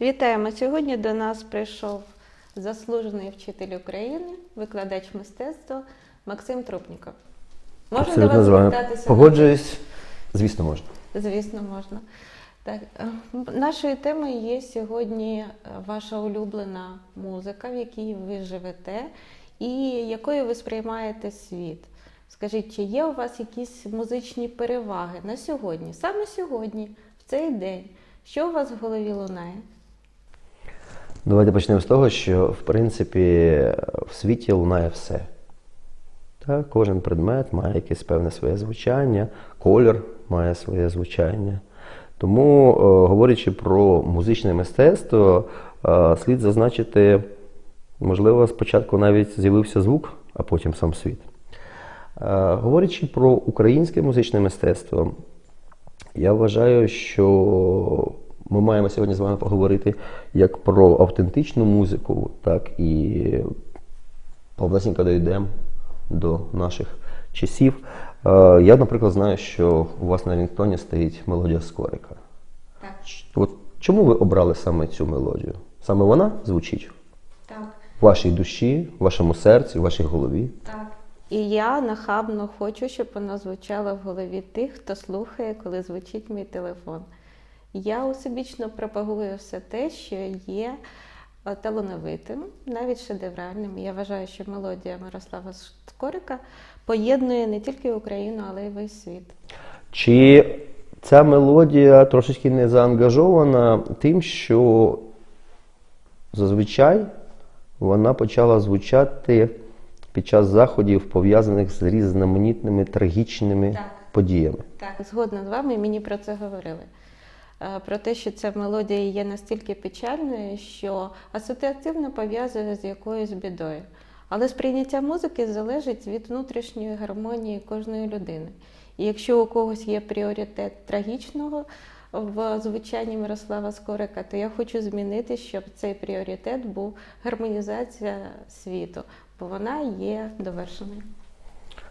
Вітаємо! Сьогодні до нас прийшов заслужений вчитель України, викладач мистецтва Максим Трупніков. Можна до вас з вами звертатися? погоджуюсь. Звісно, можна. Звісно, можна. Так, е, нашою темою є сьогодні е, ваша улюблена музика, в якій ви живете, і якою ви сприймаєте світ. Скажіть, чи є у вас якісь музичні переваги на сьогодні, саме сьогодні, в цей день? Що у вас в голові лунає? Давайте почнемо з того, що в принципі в світі лунає все. Так, кожен предмет має якесь певне своє звучання, колір має своє звучання. Тому, е, говорячи про музичне мистецтво, е, слід зазначити, можливо, спочатку навіть з'явився звук, а потім сам світ. Е, Говорячи про українське музичне мистецтво, я вважаю, що ми маємо сьогодні з вами поговорити як про автентичну музику, так і повнесенько дійдемо до наших часів. Е, Я, наприклад, знаю, що у вас на Рінгтоні стоїть мелодія Скорика. Так. От чому ви обрали саме цю мелодію? Саме вона звучить Так. в вашій душі, в вашому серці, в вашій голові? Так. І я нахабно хочу, щоб воно звучало в голові тих, хто слухає, коли звучить мій телефон. Я усебічно пропагую все те, що є е, талановитим, навіть шедевральним. Я вважаю, що мелодія Мирослава Скорика поєднує не тільки Україну, але й весь світ. Чи ця мелодія трошечки не заангажована тим, що зазвичай вона почала звучати під час заходів, пов'язаних з різноманітними трагічними Так. подіями? Так, згодна з вами, мені про це говорили. Е, Про те, що ця мелодія є настільки печальною, що асоціативно пов'язує з якоюсь бідою. Але сприйняття музики залежить від внутрішньої гармонії кожної людини. І якщо у когось є пріоритет трагічного в звучанні Мирослава Скорика, то я хочу змінити, щоб цей пріоритет був гармонізація світу, бо вона є довершеною.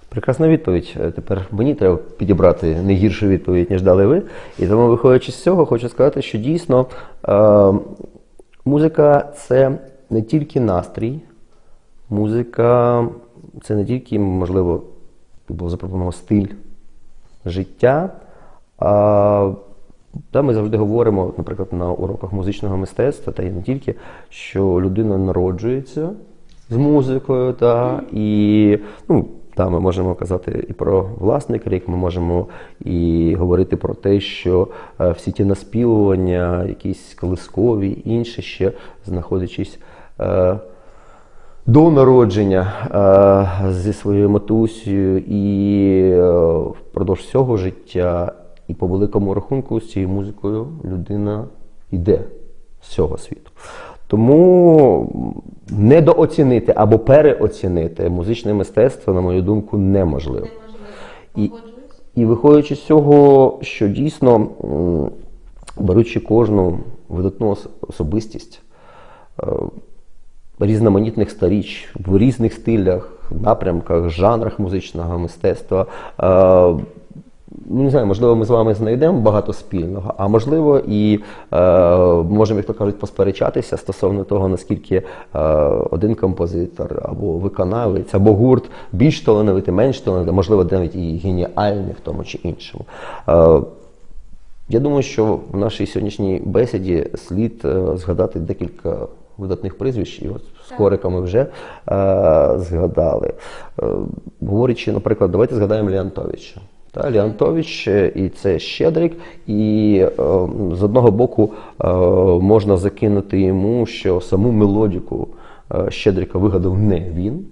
Прекрасна відповідь. Е, Тепер мені треба підібрати не гіршу відповідь, ніж дали ви. І тому, виходячи з цього, хочу сказати, що дійсно е, музика це не тільки настрій, музика це не тільки, можливо, було запропоновано стиль життя. А, та ми завжди говоримо, наприклад, на уроках музичного мистецтва, та й не тільки, що людина народжується з музикою, та, і ну, та, ми можемо казати і про власний крик, ми можемо і говорити про те, що е, всі ті наспівування, якісь колискові, інші ще знаходячись. Е, до народження е, зі своєю матусею і впродовж всього життя, і по великому рахунку з цією музикою людина йде з цього світу. Тому недооцінити або переоцінити музичне мистецтво, на мою думку, неможливо. І, і виходячи з цього, що дійсно, беручи кожну видатну особистість, е, різноманітних старіч в різних стилях, напрямках, жанрах музичного мистецтва. Ну, не знаю, можливо, ми з вами знайдемо багато спільного, а можливо, і е, можемо, як то кажуть, посперечатися стосовно того, наскільки е, один композитор або виконавець, або гурт більш талановитий, менш талановитий, можливо, навіть і геніальний в тому чи іншому. Е, я думаю, що в нашій сьогоднішній бесіді слід е, згадати декілька видатних прізвищ, і от з Корика ми вже е, згадали. Е, говорячи, наприклад, давайте згадаємо Леонтовича. Та, Леонтович, е, і це Щедрик, і е, з одного боку е, можна закинути йому, що саму мелодіку е, Щедрика вигадав не він,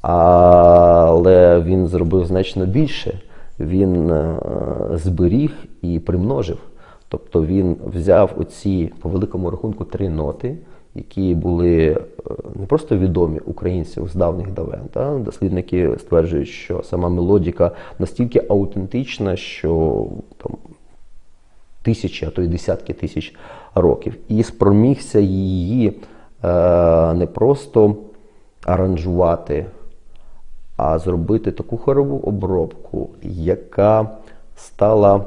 але він зробив значно більше. Він е, зберіг і примножив. Тобто він взяв оці по великому рахунку три ноти, які були е, не просто відомі українців з давніх давен. Та? Дослідники стверджують, що сама мелодіка настільки аутентична, що там, тисячі, а то й десятки тисяч років. І спромігся її е, не просто аранжувати, а зробити таку хорову обробку, яка стала,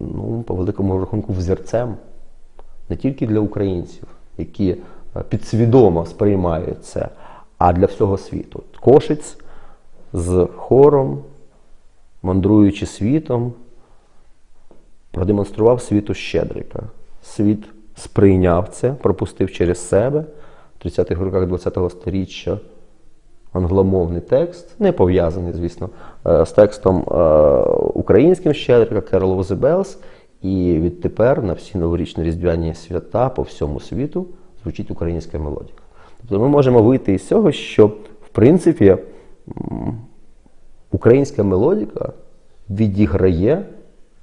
ну, по великому рахунку, взірцем не тільки для українців, які е, підсвідомо сприймають це, а для всього світу. Кошиць з хором, мандруючи світом, продемонстрував світу Щедрика. Світ сприйняв це, пропустив через себе в 30-х роках ХХ століття англомовний текст, не пов'язаний, звісно, е, з текстом е, українським Щедрика the Bells. І відтепер на всі новорічні різдвяні свята по всьому світу звучить українська мелодія. Тобто ми можемо вийти із цього, що в принципі українська мелодика відіграє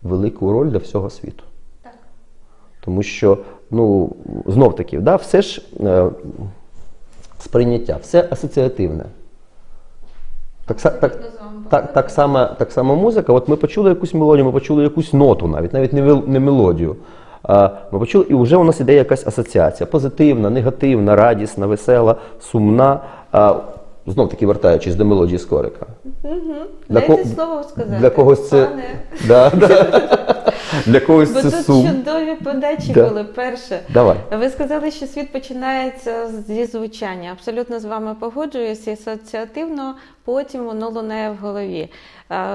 велику роль для всього світу. Тому що, ну, знов таки, да, все ж е, сприйняття, все асоціативне. Так, так, так, так, само, так само музика. От ми почули якусь мелодію, ми почули якусь ноту навіть, навіть не, не мелодію. А, ми почули, і вже у нас іде якась асоціація. Позитивна, негативна, радісна, весела, сумна. А, знов таки вертаючись до мелодії Скорика. Для Дайте слово сказати. Для когось це. Пане. Да, да. Для когось Бо це тут сум. чудові подачі Да. були. Перше, Давай. ви сказали, що світ починається зі звучання. Абсолютно з вами погоджуюся. І асоціативно потім воно лунає в голові.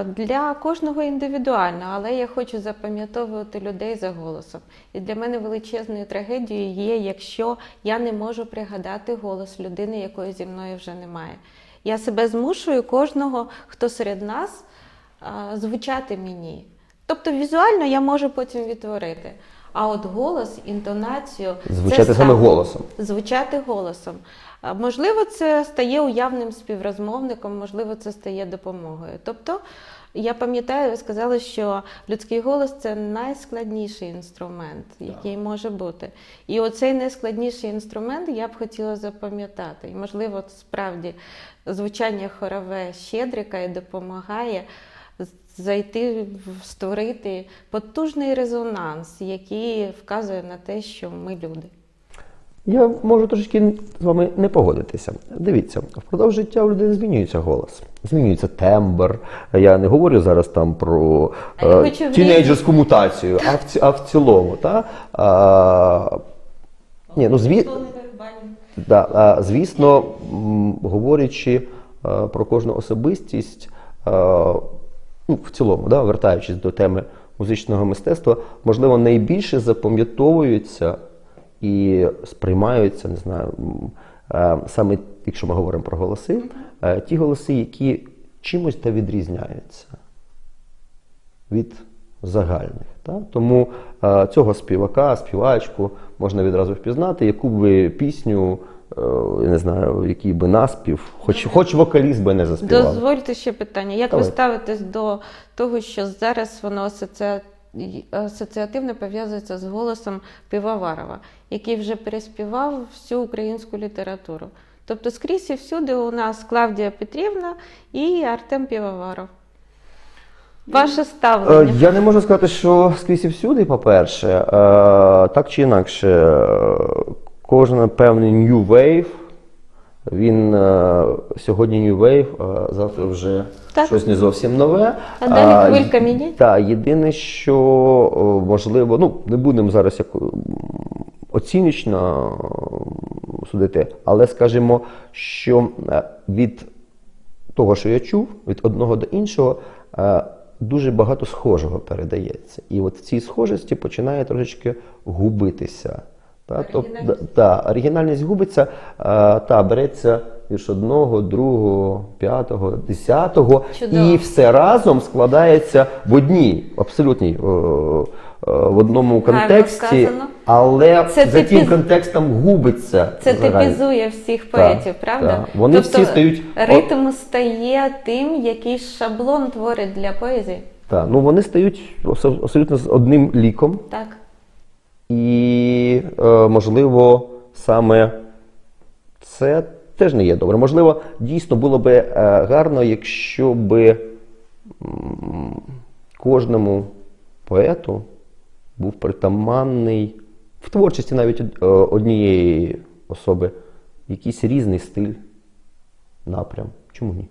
Для кожного індивідуально, але я хочу запам'ятовувати людей за голосом. І для мене величезною трагедією є, якщо я не можу пригадати голос людини, якої зі мною вже немає. Я себе змушую кожного, хто серед нас, звучати мені. Тобто візуально я можу потім відтворити. А от голос, інтонацію Звучати це саме голосом. Звучати голосом. Можливо, це стає уявним співрозмовником, можливо, це стає допомогою. Тобто, я пам'ятаю, ви сказали, що людський голос це найскладніший інструмент, який може бути. І оцей найскладніший інструмент я б хотіла запам'ятати. І, можливо, справді звучання хорове щедрика і допомагає зайти, в- створити потужний резонанс, який вказує на те, що ми люди. Я можу трошки з вами не погодитися. Дивіться, впродовж життя у людей змінюється голос, змінюється тембр. Я не говорю зараз там про е, тінейджерську мутацію, а в, а в цілому. Та? А, ні, ну, зві... Да, а, звісно, говорячи е, про кожну особистість, е, ну, в цілому, да, вертаючись до теми музичного мистецтва, можливо, найбільше запам'ятовуються і сприймаються, не знаю, е, саме якщо ми говоримо про голоси, е, ті голоси, які чимось та відрізняються від загальних. Та? Тому е, цього співака, співачку можна відразу впізнати, яку би пісню, я не знаю, який би наспів, хоч, хоч вокаліст би не заспівав. Дозвольте ще питання. Як Давай. ви ставитесь до того, що зараз воно асоціативно пов'язується з голосом Пивоварова, який вже переспівав всю українську літературу? Тобто скрізь і всюди у нас Клавдія Петрівна і Артем Півоваров. Ваше Е, ставлення. Я не можу сказати, що скрізь і всюди, по-перше, Е, так чи інакше, е, кожен певний New Wave, він е, сьогодні New Wave, а завтра вже Так. щось не зовсім нове. А далі хвилька міняється? Так, єдине, що о, можливо, ну не будемо зараз як оціночно судити, але скажімо, що е, від того, що я чув, від одного до іншого, е, дуже багато схожого передається. І от в цій схожості починає трошечки губитися. Та, тоб- та, оригінальність губиться, е, та, береться вірш одного, другого, п'ятого, десятого, Чудово. і все разом складається в одній, абсолютній, е, е, в одному контексті, але Це за цим типіз- контекстом губиться. Це загальний. типізує всіх поетів, правда? так. Вони тобто, всі стають- ритм стає тим, який шаблон творить для поезії. Так, ну вони стають абсолютно з одним ліком, Так. І е, можливо саме це теж не є добре. Можливо, дійсно було би е, гарно, якщо би кожному поету був притаманний в творчості навіть е, однієї особи якийсь різний стиль, напрям. Чому ні?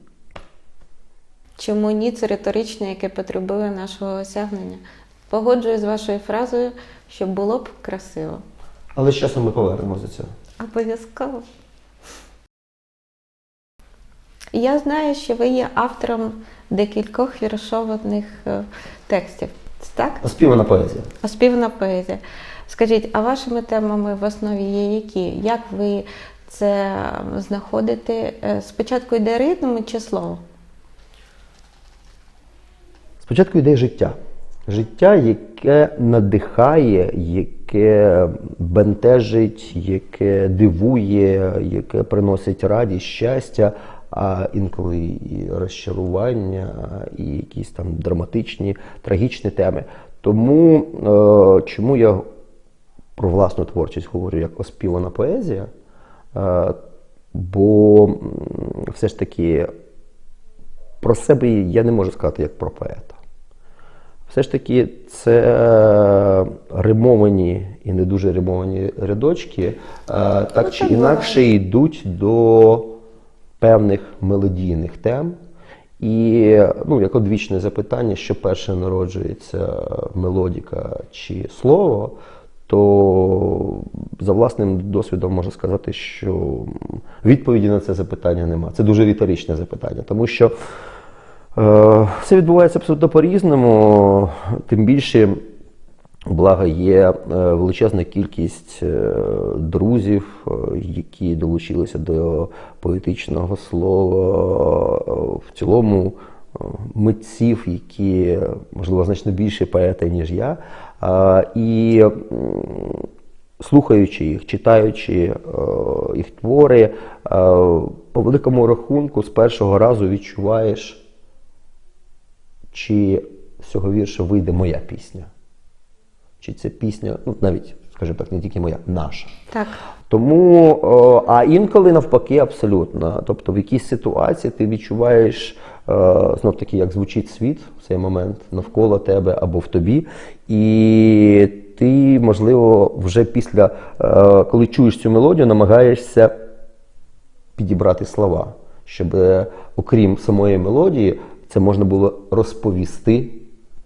Чому ні, це риторичне, яке потребує нашого осягнення. Погоджуюсь з вашою фразою, що було б красиво. Але з часом ми повернемося до цього. Обов'язково. Я знаю, що ви є автором декількох віршованих е, текстів. Так? Оспівана поезія. Оспівана поезія. Скажіть, а вашими темами в основі є які? Як ви це знаходите? Е, Спочатку йде ритм чи слово? Спочатку йде життя. Життя, яке надихає, яке бентежить, яке дивує, яке приносить радість, щастя, а інколи і розчарування, і якісь там драматичні, трагічні теми. Тому е, чому я про власну творчість говорю як оспівана поезія? Е, бо все ж таки про себе я не можу сказати як про поета. Все ж таки, це е, римовані і не дуже римовані рядочки, е, так чи інакше йдуть до певних мелодійних тем. І ну, як одвічне запитання, що перше народжується мелодіка чи слово, то за власним досвідом можу сказати, що відповіді на це запитання нема. Це дуже риторичне запитання, тому що Все відбувається абсолютно по-різному, тим більше. Благо є е, величезна кількість е, друзів, е, які долучилися до поетичного слова, е, в цілому е, митців, які, можливо, значно більше поети, ніж я. І слухаючи їх, читаючи е, їх твори, е, по великому рахунку з першого разу відчуваєш чи з цього вірша вийде моя пісня? Чи це пісня, ну навіть, скажімо так, не тільки моя, наша. Так. Тому, о, а інколи навпаки, абсолютно. Тобто в якійсь ситуації ти відчуваєш е, знов таки, як звучить світ в цей момент навколо тебе або в тобі. І ти, можливо, вже після, е, коли чуєш цю мелодію, намагаєшся підібрати слова, щоб, е, окрім самої мелодії, це можна було розповісти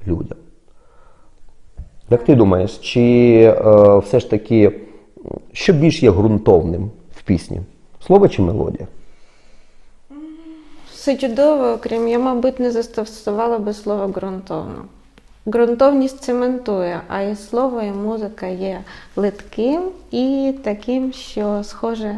людям. Як ти думаєш, чи е, все ж таки, що більш є ґрунтовним в пісні? Слово чи мелодія? Все чудово, окрім я, мабуть, не застосувала би слово ґрунтовно. Ґрунтовність цементує, а і слово, і музика є литким і таким, що схоже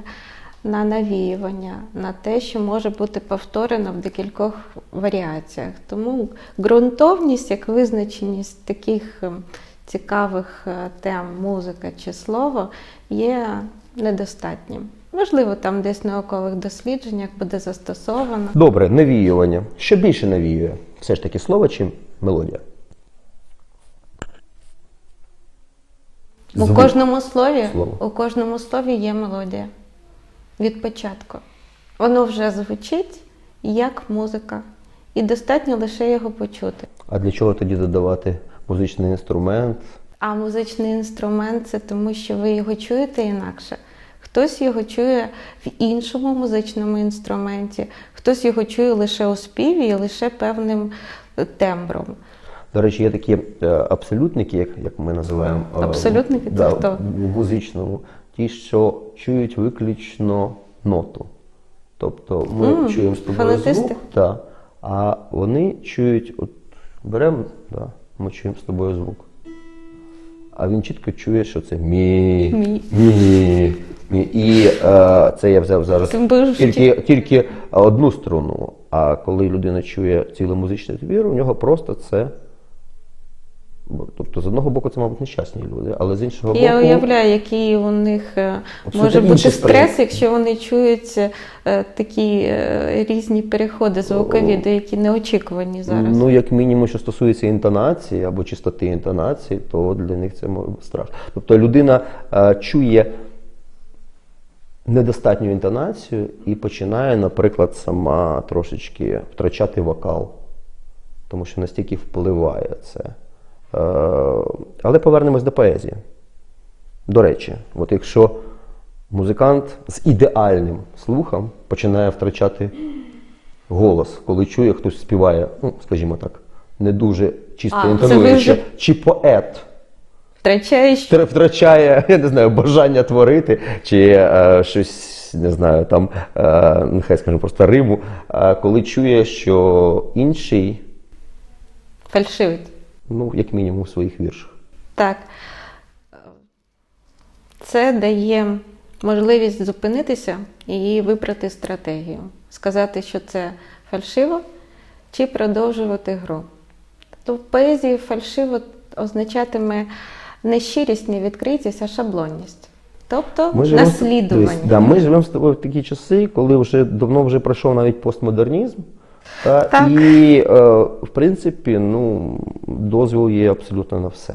на навіювання, на те, що може бути повторено в декількох варіаціях. Тому ґрунтовність, як визначеність таких ем, цікавих е, тем, музика чи слово, є недостатнім. Можливо, там десь в наукових дослідженнях буде застосовано. Добре, навіювання. Що більше навіює? Все ж таки слово чи мелодія? У кожному слові, Слово. у кожному слові є мелодія від початку. Воно вже звучить як музика, і достатньо лише його почути. А для чого тоді додавати музичний інструмент? А музичний інструмент це тому, що ви його чуєте інакше. Хтось його чує в іншому музичному інструменті, хтось його чує лише у співі і лише певним тембром. До речі, є такі е, абсолютники, як, як ми називаємо. е, Абсолютники? Це да, хто? В музичному. Ті, що чують виключно ноту. Тобто ми М, чуємо з тобою звук, та, а вони чують, от беремо, да, ми чуємо з тобою звук. А він чітко чує, що це мі, Мі. мі, мі. І е, це я взяв зараз тільки, тільки одну струну. А коли людина чує цілий музичний твір, у нього просто це. Тобто, з одного боку, це, мабуть, нещасні люди, але з іншого боку. Я уявляю, який у них е, може бути стрес, якщо вони чують е, такі е, різні переходи звукові, деякі неочікувані зараз. Ну, як мінімум, що стосується інтонації або чистоти інтонації, то для них це може бути страшно. Тобто людина чує недостатню інтонацію і починає, наприклад, сама трошечки втрачати вокал, тому що настільки впливає це. Е, але повернемось до поезії. До речі, от якщо музикант з ідеальним слухом починає втрачати голос, коли чує, хтось співає, ну, скажімо так, не дуже чисто А, інтонуючи, вже- чи поет Втрачаєш втр- втрачає, я не знаю, бажання творити, чи е, щось, не знаю, там, е, нехай скажемо просто Риму, е, коли чує, що інший, фальшивить. Ну, як мінімум, у своїх віршах. Так. Це дає можливість зупинитися і вибрати стратегію. Сказати, що це фальшиво, чи продовжувати гру. То в поезії фальшиво означатиме не щирість, не відкритість, а шаблонність. Тобто живемо- наслідування. дивись, да, ми живемо з тобою в такі часи, коли вже давно вже пройшов навіть постмодернізм. Та, Так. І, е, в принципі, ну, дозвіл є абсолютно на все.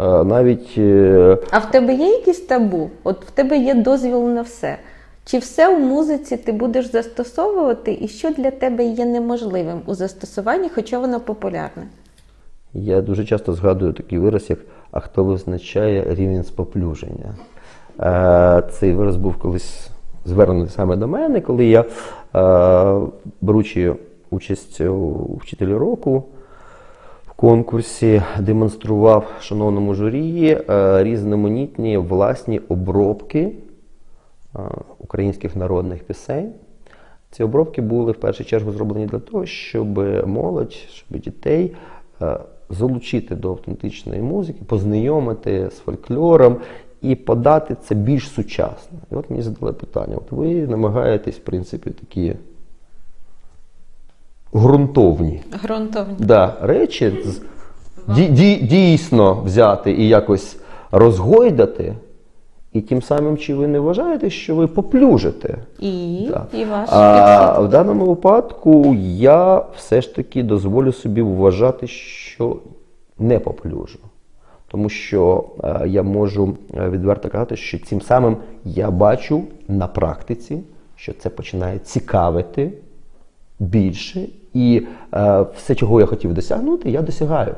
Е, навіть е, А в тебе є якісь табу? От в тебе є дозвіл на все. Чи все у музиці ти будеш застосовувати, і що для тебе є неможливим у застосуванні, хоча воно популярне? Я дуже часто згадую такий вираз, як а хто визначає рівень споплюження. Е, Цей вираз був колись звернений саме до мене, коли я, е, беручи участь у вчителі року в конкурсі, демонстрував шановному журі е, різноманітні власні обробки е, українських народних пісень. Ці обробки були в першу чергу зроблені для того, щоб молодь, щоб дітей залучити до автентичної музики, познайомити з фольклором і подати це більш сучасно. І от мені задали питання: от ви намагаєтесь, в принципі, такі ґрунтовні Ґрунтовні. да, речі з- ді- ді- дійсно взяти і якось розгойдати, і тим самим чи ви не вважаєте, що ви поплюжите? І, Так. і ваш А в даному випадку я все ж таки дозволю собі вважати, що не поплюжу. Тому що е, я можу е, відверто казати, що цим самим я бачу на практиці, що це починає цікавити більше, і е, все, чого я хотів досягнути, я досягаю.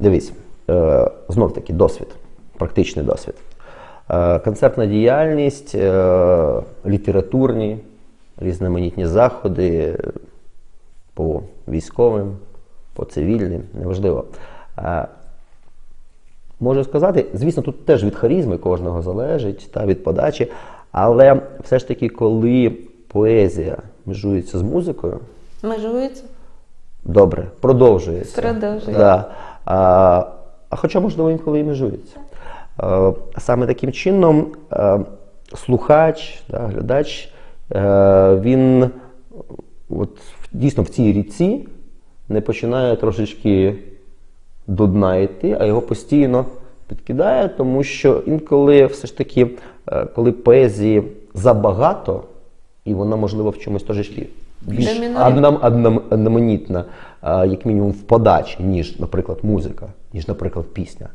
Дивись, знов таки досвід, практичний досвід. Концертна діяльність, літературні, різноманітні заходи по військовим, по цивільним, неважливо. Можу сказати, звісно, тут теж від харізми кожного залежить та від подачі, але все ж таки, коли поезія межується з музикою, Межується? Добре, продовжується. Продовжується. Да. А, а хоча, можливо, інколи і межується. А, саме таким чином а, слухач, да, глядач, е, він от, дійсно в цій ріці не починає трошечки до дна йти, а його постійно підкидає, тому що інколи все ж таки, е, коли поезії забагато, і вона, можливо, в чомусь трошечки більш одноманітна, як мінімум, в подачі, ніж, наприклад, музика, ніж, наприклад, пісня.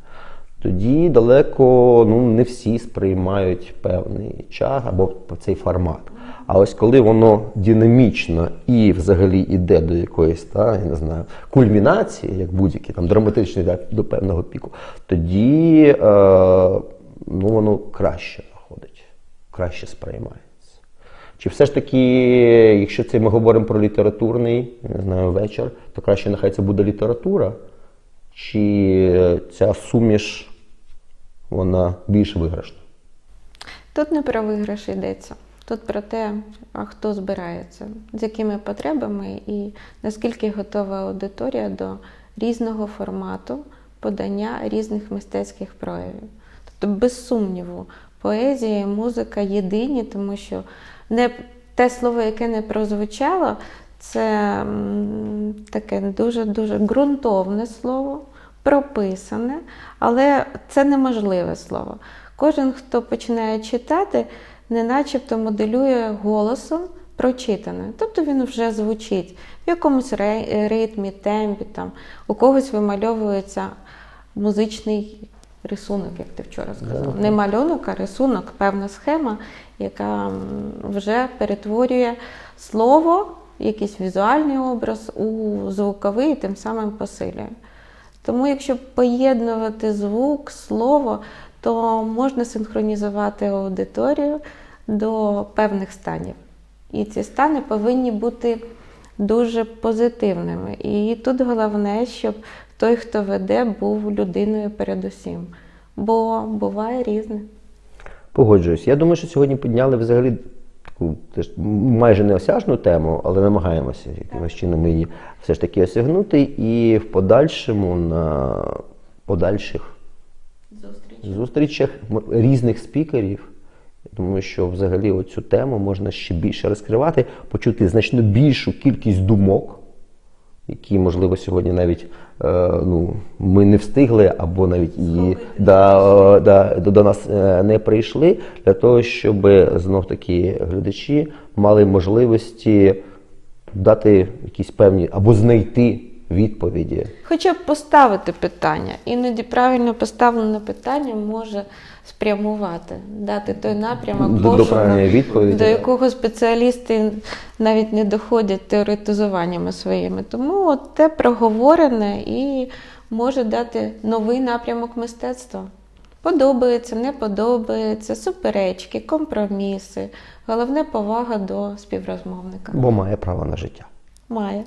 Тоді далеко ну, не всі сприймають певний час або цей формат. А ось коли воно динамічно і взагалі йде до якоїсь та, я не знаю, кульмінації, як будь-який там драматичний до певного піку, тоді е, ну, воно краще заходить, краще сприймається. Чи все ж таки, якщо це ми говоримо про літературний не знаю, вечір, то краще нехай це буде література, чи ця суміш вона більш виграшна? Тут не про виграш йдеться. Тут про те, а хто збирається, з якими потребами і наскільки готова аудиторія до різного формату подання різних мистецьких проявів. Тобто, без сумніву, поезія і музика єдині, тому що не те слово, яке не прозвучало, це таке дуже-дуже ґрунтовне слово, прописане, але це неможливе слово. Кожен, хто починає читати, не начебто моделює голосом прочитане. Тобто він вже звучить в якомусь ритмі, темпі, там, у когось вимальовується музичний рисунок, як ти вчора сказав. Не малюнок, а рисунок, певна схема, яка вже перетворює слово, якийсь візуальний образ у звуковий і тим самим посилює. Тому, якщо поєднувати звук, слово, то можна синхронізувати аудиторію до певних станів. І ці стани повинні бути дуже позитивними. І тут головне, щоб той, хто веде, був людиною передусім. Бо буває різне. Погоджуюсь. Я думаю, що сьогодні підняли взагалі теж майже неосяжну тему, але намагаємося якимось чином її все ж таки осягнути і в подальшому на подальших зустрічах м- різних спікерів. Я думаю, що взагалі оцю тему можна ще більше розкривати, почути значно більшу кількість думок, які, можливо, сьогодні навіть е, ну, ми не встигли, або навіть і до, е, до, до нас е, не прийшли, для того, щоб знов таки глядачі мали можливості дати якісь певні або знайти відповіді. Хоча б поставити питання. Іноді правильно поставлене питання може спрямувати, дати той напрямок, До- пошуку, до якого спеціалісти навіть не доходять теоретизуваннями своїми. Тому от те проговорене і може дати новий напрямок мистецтва. Подобається, не подобається, суперечки, компроміси. Головне повага до співрозмовника. Бо має право на життя. Має.